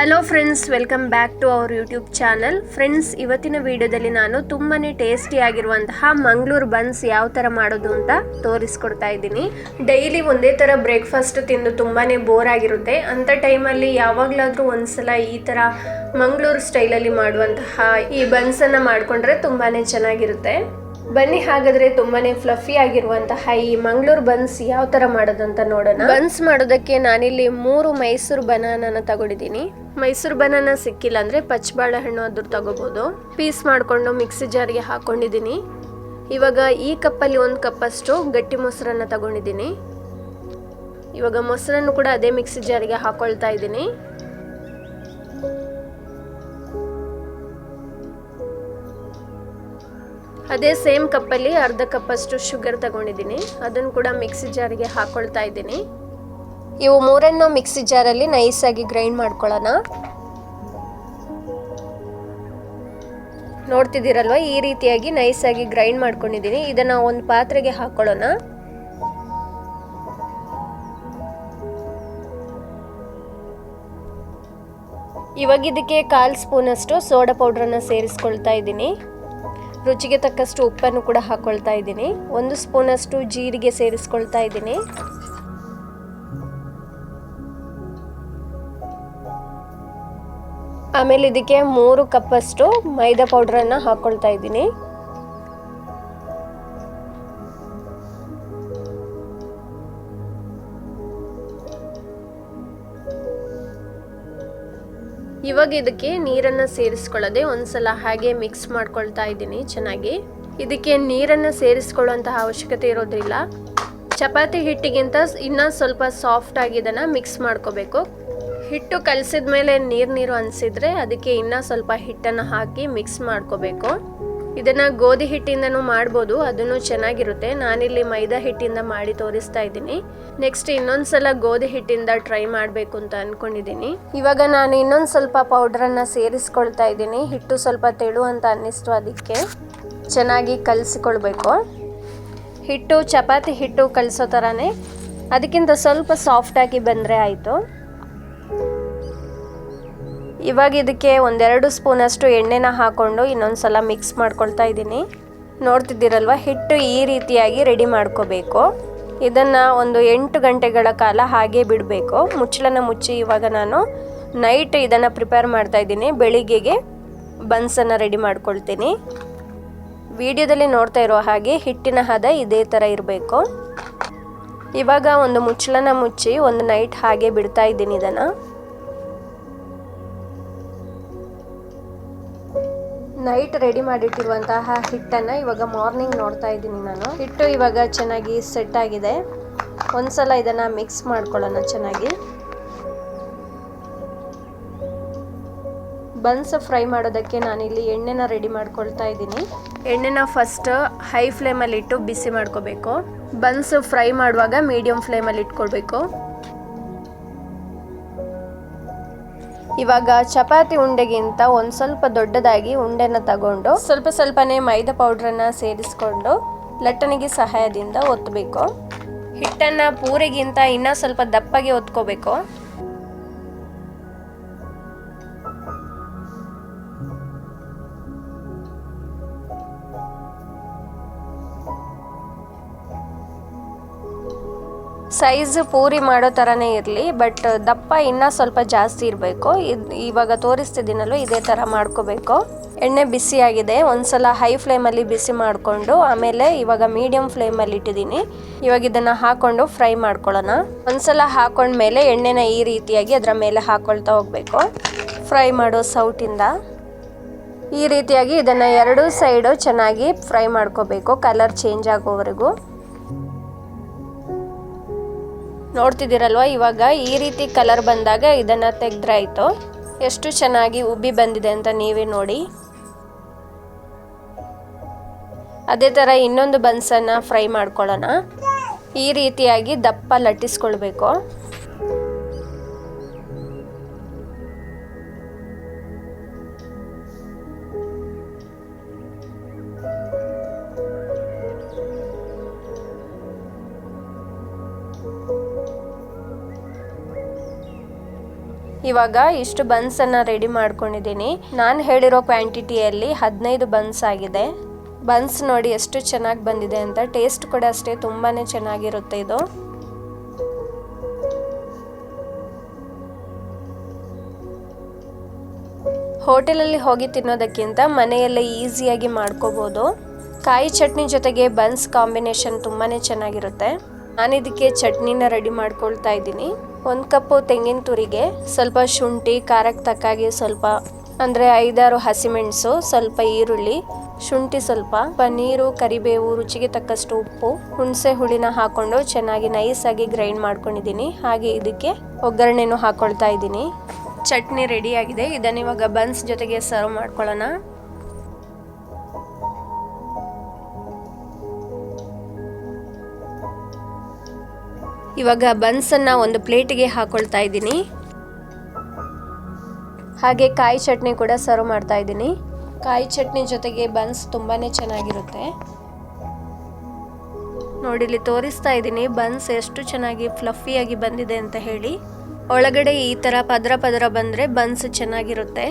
Hello friends welcome back to our YouTube channel friends ಇವತ್ತಿನ ವಿಡಿಯೋದಲ್ಲಿ ನಾನು ತುಂಬಾ ಟೇಸ್ಟಿ ಆಗಿರುವಂತಹ ಮಂಗಳೂರು ಬನ್ಸ್ ಯಾವ ಥರ ಮಾಡೋದು ಅಂತ ತೋರಿಸ್ಕೊಡ್ತಾ ಇದ್ದೀನಿ. ಡೈಲಿ ಒಂದೇ ಥರ ಬ್ರೇಕ್ಫಾಸ್ಟ್ ತಿಂದು ತುಂಬಾ ಬೋರ್ ಆಗಿರುತ್ತೆ. ಅಂಥ ಟೈಮಲ್ಲಿ ಯಾವಾಗಲಾದರೂ ಒಂದ್ಸಲ ಈ ಥರ ಮಂಗಳೂರು ಸ್ಟೈಲಲ್ಲಿ ಮಾಡುವಂತಹ ಈ ಬನ್ಸನ್ನು ಮಾಡಿಕೊಂಡ್ರೆ ತುಂಬಾ ಚೆನ್ನಾಗಿರುತ್ತೆ. ಬನ್ನಿ ಹಾಗಾದ್ರೆ ತುಂಬಾನೇ ಫ್ಲಫಿ ಆಗಿರುವಂತಹ ಈ ಮಂಗಳೂರು ಬನ್ಸ್ ಯಾವ ತರ ಮಾಡೋದಂತ ನೋಡೋಣ. ಬನ್ಸ್ ಮಾಡೋದಕ್ಕೆ ನಾನಿಲ್ಲಿ ಮೂರು ಮೈಸೂರು ಬನಾನನ ತಗೊಂಡಿದ್ದೀನಿ. ಮೈಸೂರು ಬನಾನ ಸಿಕ್ಕಿಲ್ಲ ಅಂದ್ರೆ ಪಚ್ಚಬಾಳೆ ಹಣ್ಣು ಅದ್ರ ತಗೋಬಹುದು ಪೀಸ್ ಮಾಡ್ಕೊಂಡು ಮಿಕ್ಸಿ ಜಾರ್ಗೆ ಹಾಕೊಂಡಿದ್ದೀನಿ. ಇವಾಗ ಈ ಕಪ್ಪಲ್ಲಿ ಒಂದು ಕಪ್ಪಷ್ಟು ಗಟ್ಟಿ ಮೊಸರನ್ನ ತಗೊಂಡಿದ್ದೀನಿ. ಇವಾಗ ಮೊಸರನ್ನು ಕೂಡ ಅದೇ ಮಿಕ್ಸಿ ಜಾರ್ಗೆ ಹಾಕೊಳ್ತಾ ಇದ್ದೀನಿ. ಅದೇ ಸೇಮ್ ಕಪ್ಪಲ್ಲಿ ಅರ್ಧ ಕಪ್ಪಷ್ಟು ಶುಗರ್ ತಗೊಂಡಿದ್ದೀನಿ. ಅದನ್ನು ಕೂಡ ಮಿಕ್ಸಿ ಜಾರಿಗೆ ಹಾಕೊಳ್ತಾ ಇದ್ದೀನಿ. ಇವು ಮೂರನ್ನು ಮಿಕ್ಸಿ ಜಾರಲ್ಲಿ ನೈಸಾಗಿ ಗ್ರೈಂಡ್ ಮಾಡ್ಕೊಳ್ಳೋಣ. ನೋಡ್ತಿದ್ದೀರಲ್ವ, ಈ ರೀತಿಯಾಗಿ ನೈಸಾಗಿ ಗ್ರೈಂಡ್ ಮಾಡ್ಕೊಂಡಿದ್ದೀನಿ. ಇದನ್ನು ಒಂದು ಪಾತ್ರೆಗೆ ಹಾಕೊಳ್ಳೋಣ. ಇವಾಗ ಇದಕ್ಕೆ ಕಾಲು ಸ್ಪೂನಷ್ಟು ಸೋಡಾ ಪೌಡ್ರನ್ನು ಸೇರಿಸ್ಕೊಳ್ತಾ ಇದ್ದೀನಿ. ರುಚಿಗೆ ತಕ್ಕಷ್ಟು ಉಪ್ಪನ್ನು ಕೂಡ ಹಾಕ್ಕೊಳ್ತಾ ಇದ್ದೀನಿ. ಒಂದು ಸ್ಪೂನಷ್ಟು ಜೀರಿಗೆ ಸೇರಿಸ್ಕೊಳ್ತಾ ಇದ್ದೀನಿ. ಆಮೇಲೆ ಇದಕ್ಕೆ ಮೂರು ಕಪ್ಪಷ್ಟು ಮೈದಾ ಪೌಡ್ರನ್ನು ಹಾಕ್ಕೊಳ್ತಾ ಇದ್ದೀನಿ. ಇವಾಗ ಇದಕ್ಕೆ ನೀರನ್ನು ಸೇರಿಸ್ಕೊಳ್ಳದೆ ಒಂದ್ಸಲ ಹಾಗೆ ಮಿಕ್ಸ್ ಮಾಡ್ಕೊಳ್ತಾ ಇದ್ದೀನಿ ಚೆನ್ನಾಗಿ. ಇದಕ್ಕೆ ನೀರನ್ನು ಸೇರಿಸ್ಕೊಳ್ಳುವಂತಹ ಅವಶ್ಯಕತೆ ಇರೋದ್ರಿಲ್ಲ. ಚಪಾತಿ ಹಿಟ್ಟಿಗಿಂತ ಇನ್ನೂ ಸ್ವಲ್ಪ ಸಾಫ್ಟ್ ಆಗಿ ಇದನ್ನು ಮಿಕ್ಸ್ ಮಾಡ್ಕೋಬೇಕು. ಹಿಟ್ಟು ಕಲಸಿದ ಮೇಲೆ ನೀರು ನೀರು ಅನಿಸಿದ್ರೆ ಅದಕ್ಕೆ ಇನ್ನೂ ಸ್ವಲ್ಪ ಹಿಟ್ಟನ್ನು ಹಾಕಿ ಮಿಕ್ಸ್ ಮಾಡ್ಕೋಬೇಕು. ಇದನ್ನು ಗೋಧಿ ಹಿಟ್ಟಿಂದನೂ ಮಾಡ್ಬೋದು, ಅದನ್ನು ಚೆನ್ನಾಗಿರುತ್ತೆ. ನಾನಿಲ್ಲಿ ಮೈದಾ ಹಿಟ್ಟಿಂದ ಮಾಡಿ ತೋರಿಸ್ತಾ ಇದ್ದೀನಿ. ನೆಕ್ಸ್ಟ್ ಇನ್ನೊಂದ್ಸಲ ಗೋಧಿ ಹಿಟ್ಟಿಂದ ಟ್ರೈ ಮಾಡಬೇಕು ಅಂತ ಅಂದ್ಕೊಂಡಿದ್ದೀನಿ ಇವಾಗ ನಾನು ಇನ್ನೊಂದು ಸ್ವಲ್ಪ ಪೌಡ್ರನ್ನು ಸೇರಿಸ್ಕೊಳ್ತಾ ಇದ್ದೀನಿ. ಹಿಟ್ಟು ಸ್ವಲ್ಪ ತೆಳು ಅಂತ ಅನ್ನಿಸ್ತು ಅದಕ್ಕೆ. ಚೆನ್ನಾಗಿ ಕಲಸಿಕೊಳ್ಬೇಕು. ಹಿಟ್ಟು, ಚಪಾತಿ ಹಿಟ್ಟು ಕಲಿಸೋ ಥರನೇ ಅದಕ್ಕಿಂತ ಸ್ವಲ್ಪ ಸಾಫ್ಟಾಗಿ ಬಂದರೆ ಆಯಿತು. ಇವಾಗ ಇದಕ್ಕೆ ಒಂದೆರಡು ಸ್ಪೂನಷ್ಟು ಎಣ್ಣೆನ ಹಾಕ್ಕೊಂಡು ಇನ್ನೊಂದು ಸಲ ಮಿಕ್ಸ್ ಮಾಡ್ಕೊಳ್ತಾ ಇದ್ದೀನಿ. ನೋಡ್ತಿದ್ದೀರಲ್ವ, ಹಿಟ್ಟು ಈ ರೀತಿಯಾಗಿ ರೆಡಿ ಮಾಡ್ಕೋಬೇಕು. ಇದನ್ನು ಒಂದು ಎಂಟು ಗಂಟೆಗಳ ಕಾಲ ಹಾಗೆ ಬಿಡಬೇಕು. ಮುಚ್ಚಳನ ಮುಚ್ಚಿ ಇವಾಗ ನಾನು ನೈಟ್ ಇದನ್ನು ಪ್ರಿಪೇರ್ ಮಾಡ್ತಾ ಇದ್ದೀನಿ. ಬೆಳಿಗ್ಗೆಗೆ ಬನ್ಸನ್ನು ರೆಡಿ ಮಾಡ್ಕೊಳ್ತೀನಿ. ವಿಡಿಯೋದಲ್ಲಿ ನೋಡ್ತಾ ಇರೋ ಹಾಗೆ ಹಿಟ್ಟಿನ ಹದ ಇದೇ ಥರ ಇರಬೇಕು. ಇವಾಗ ಒಂದು ಮುಚ್ಚಳನ ಮುಚ್ಚಿ ಒಂದು ನೈಟ್ ಹಾಗೆ ಬಿಡ್ತಾ ಇದ್ದೀನಿ ಇದನ್ನು. ನೈಟ್ ರೆಡಿ ಮಾಡಿಟ್ಟಿರುವಂತಹ ಹಿಟ್ಟನ್ನು ಇವಾಗ ಮಾರ್ನಿಂಗ್ ನೋಡ್ತಾ ಇದ್ದೀನಿ ನಾನು. ಹಿಟ್ಟು ಇವಾಗ ಚೆನ್ನಾಗಿ ಸೆಟ್ ಆಗಿದೆ. ಒಂದ್ಸಲ ಇದನ್ನು ಮಿಕ್ಸ್ ಮಾಡ್ಕೊಳ್ಳೋಣ ಚೆನ್ನಾಗಿ. ಬನ್ಸ್ ಫ್ರೈ ಮಾಡೋದಕ್ಕೆ ನಾನಿಲ್ಲಿ ಎಣ್ಣೆನ ರೆಡಿ ಮಾಡ್ಕೊಳ್ತಾ ಇದ್ದೀನಿ. ಎಣ್ಣೆನ ಫಸ್ಟ್ ಹೈ ಫ್ಲೇಮಲ್ಲಿ ಇಟ್ಟು ಬಿಸಿ ಮಾಡ್ಕೋಬೇಕು. ಬನ್ಸ್ ಫ್ರೈ ಮಾಡುವಾಗ ಮೀಡಿಯಂ ಫ್ಲೇಮಲ್ಲಿ ಇಟ್ಕೊಳ್ಬೇಕು. ಇವಾಗ ಚಪಾತಿ ಉಂಡೆಗಿಂತ ಒಂದು ಸ್ವಲ್ಪ ದೊಡ್ಡದಾಗಿ ಉಂಡೆನ ತಗೊಂಡು ಸ್ವಲ್ಪ ಸ್ವಲ್ಪನೇ ಮೈದಾ ಪೌಡ್ರನ್ನ ಸೇರಿಸ್ಕೊಂಡು ಲಟ್ಟಣಿಗೆ ಸಹಾಯದಿಂದ ಒತ್ತಬೇಕು ಹಿಟ್ಟನ್ನು ಪೂರಿಗಿಂತ ಇನ್ನೂ ಸ್ವಲ್ಪ ದಪ್ಪಗೆ ಒತ್ಕೋಬೇಕು. ಸೈಜ್ ಪೂರಿ ಮಾಡೋ ಥರನೇ ಇರಲಿ, ಬಟ್ ದಪ್ಪ ಇನ್ನೂ ಸ್ವಲ್ಪ ಜಾಸ್ತಿ ಇರಬೇಕು. ಇದು ಇವಾಗ ತೋರಿಸ್ತಿದ್ದೀನಲ್ವ, ಇದೇ ಥರ ಮಾಡ್ಕೋಬೇಕು. ಎಣ್ಣೆ ಬಿಸಿಯಾಗಿದೆ, ಒಂದ್ಸಲ ಹೈ ಫ್ಲೇಮಲ್ಲಿ ಬಿಸಿ ಮಾಡಿಕೊಂಡು, ಆಮೇಲೆ ಇವಾಗ ಮೀಡಿಯಮ್ ಫ್ಲೇಮಲ್ಲಿ ಇಟ್ಟಿದ್ದೀನಿ. ಇವಾಗ ಇದನ್ನು ಹಾಕ್ಕೊಂಡು ಫ್ರೈ ಮಾಡ್ಕೊಳ್ಳೋಣ. ಒಂದ್ಸಲ ಹಾಕೊಂಡ್ಮೇಲೆ ಎಣ್ಣೆನ ಈ ರೀತಿಯಾಗಿ ಅದರ ಮೇಲೆ ಹಾಕ್ಕೊಳ್ತಾ ಹೋಗಬೇಕು. ಫ್ರೈ ಮಾಡೋ ಸೌಟಿಂದ. ಈ ರೀತಿಯಾಗಿ ಇದನ್ನು ಎರಡೂ ಸೈಡು ಚೆನ್ನಾಗಿ ಫ್ರೈ ಮಾಡ್ಕೋಬೇಕು, ಕಲರ್ ಚೇಂಜ್ ಆಗೋವರೆಗೂ. ನೋಡ್ತಿದ್ದೀರಲ್ವ? ಇವಾಗ ಈ ರೀತಿ ಕಲರ್ ಬಂದಾಗ ಇದನ್ನು ತೆಗೆದ್ರಾಯ್ತು. ಎಷ್ಟು ಚೆನ್ನಾಗಿ ಉಬ್ಬಿ ಬಂದಿದೆ ಅಂತ ನೀವೇ ನೋಡಿ. ಅದೇ ಥರ ಇನ್ನೊಂದು ಬನ್ಸನ್ನು ಫ್ರೈ ಮಾಡ್ಕೊಳ್ಳೋಣ. ಈ ರೀತಿಯಾಗಿ ದಪ್ಪ ಲಟ್ಟಿಸ್ಕೊಳ್ಬೇಕು. ಇವಾಗ ಇಷ್ಟು ಬನ್ಸನ್ನು ರೆಡಿ ಮಾಡ್ಕೊಂಡಿದ್ದೀನಿ. ನಾನು ಹೇಳಿರೋ ಕ್ವಾಂಟಿಟಿಯಲ್ಲಿ ಹದಿನೈದು ಬನ್ಸ್ ಆಗಿದೆ. ಬನ್ಸ್ ನೋಡಿ ಎಷ್ಟು ಚೆನ್ನಾಗಿ ಬಂದಿದೆ ಅಂತ. ಟೇಸ್ಟ್ ಕೂಡ ಅಷ್ಟೇ ತುಂಬಾ ಚೆನ್ನಾಗಿರುತ್ತೆ ಇದು. ಹೋಟೆಲಲ್ಲಿ ಹೋಗಿ ತಿನ್ನೋದಕ್ಕಿಂತ ಮನೆಯಲ್ಲೇ ಈಸಿಯಾಗಿ ಮಾಡ್ಕೋಬೋದು. ಕಾಯಿ ಚಟ್ನಿ ಜೊತೆಗೆ ಬನ್ಸ್ ಕಾಂಬಿನೇಷನ್ ತುಂಬಾ ಚೆನ್ನಾಗಿರುತ್ತೆ. ನಾನು ಇದಕ್ಕೆ ಚಟ್ನಿನ ರೆಡಿ ಮಾಡ್ಕೊಳ್ತಾ ಇದ್ದೀನಿ. ಒಂದು ಕಪ್ಪು ತೆಂಗಿನ ತುರಿಗೆ, ಸ್ವಲ್ಪ ಶುಂಠಿ ಖಾರಕ್ಕೆ ತಕ್ಕಾಗಿ ಸ್ವಲ್ಪ, ಅಂದರೆ ಐದಾರು ಹಸಿಮೆಣಸು, ಸ್ವಲ್ಪ ಈರುಳ್ಳಿ, ಶುಂಠಿ ಸ್ವಲ್ಪ, ಪನ್ನೀರು, ಕರಿಬೇವು, ರುಚಿಗೆ ತಕ್ಕಷ್ಟು ಉಪ್ಪು, ಹುಣಸೆ ಹುಳಿನ ಹಾಕೊಂಡು ಚೆನ್ನಾಗಿ ನೈಸಾಗಿ ಗ್ರೈಂಡ್ ಮಾಡ್ಕೊಂಡಿದ್ದೀನಿ. ಹಾಗೆ ಇದಕ್ಕೆ ಒಗ್ಗರಣೆನೂ ಹಾಕೊಳ್ತಾ ಇದ್ದೀನಿ. ಚಟ್ನಿ ರೆಡಿಯಾಗಿದೆ ಇದನ್ನು ಇದನ್ನ ಇವಾಗ ಬನ್ಸ್ ಜೊತೆಗೆ ಸರ್ವ್ ಮಾಡ್ಕೊಳ್ಳೋಣ. ಇವಾಗ ಬನ್ಸನ್ನು ಒಂದು ಪ್ಲೇಟಿಗೆ ಹಾಕೊಳ್ತಾ ಇದ್ದೀನಿ. ಹಾಗೆ ಕಾಯಿ ಚಟ್ನಿ ಕೂಡ ಸರ್ವ್ ಮಾಡ್ತಾ ಇದ್ದೀನಿ. ಕಾಯಿ ಚಟ್ನಿ ಜೊತೆಗೆ ಬನ್ಸ್ ತುಂಬಾ ಚೆನ್ನಾಗಿರುತ್ತೆ. ನೋಡಿ, ಇಲ್ಲಿ ತೋರಿಸ್ತಾ ಇದ್ದೀನಿ ಬನ್ಸ್ ಎಷ್ಟು ಚೆನ್ನಾಗಿ ಫ್ಲಫಿಯಾಗಿ ಬಂದಿದೆ ಅಂತ ಹೇಳಿ. ಒಳಗಡೆ ಈ ಥರ ಪದರ ಪದರ ಬಂದರೆ ಬನ್ಸ್ ಚೆನ್ನಾಗಿರುತ್ತೆ.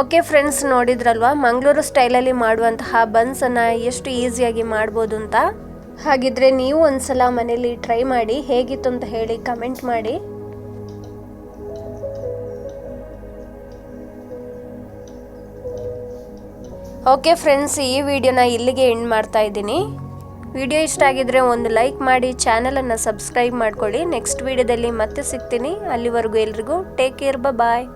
ಓಕೆ ಫ್ರೆಂಡ್ಸ್, ನೋಡಿದ್ರಲ್ವಾ? ಮಂಗಳೂರು ಸ್ಟೈಲಲ್ಲಿ ಮಾಡುವಂತಹ ಬನ್ಸನ್ನು ಎಷ್ಟು ಈಸಿಯಾಗಿ ಮಾಡ್ಬೋದು ಅಂತ? ಹಾಗಿದ್ರೆ ನೀವು ಒಂದ್ಸಲ ಮನೇಲಿ ಟ್ರೈ ಮಾಡಿ ಹೇಗಿತ್ತು ಅಂತ ಹೇಳಿ ಕಮೆಂಟ್ ಮಾಡಿ. ಓಕೆ ಫ್ರೆಂಡ್ಸ್ ಈ ವಿಡಿಯೋನ ಇಲ್ಲಿಗೆ ಎಂಡ್ ಮಾಡ್ತಾ ಇದ್ದೀನಿ. ವಿಡಿಯೋ ಇಷ್ಟ ಆಗಿದ್ರೆ ಒಂದು ಲೈಕ್ ಮಾಡಿ ಚಾನಲನ್ನು ಸಬ್ಸ್ಕ್ರೈಬ್ ಮಾಡ್ಕೊಳ್ಳಿ. ನೆಕ್ಸ್ಟ್ ವಿಡಿಯೋದಲ್ಲಿ ಮತ್ತೆ ಸಿಗ್ತೀನಿ. ಅಲ್ಲಿವರೆಗೂ ಎಲ್ರಿಗೂ ಟೇಕ್ ಕೇರ್ ಬಾಯ್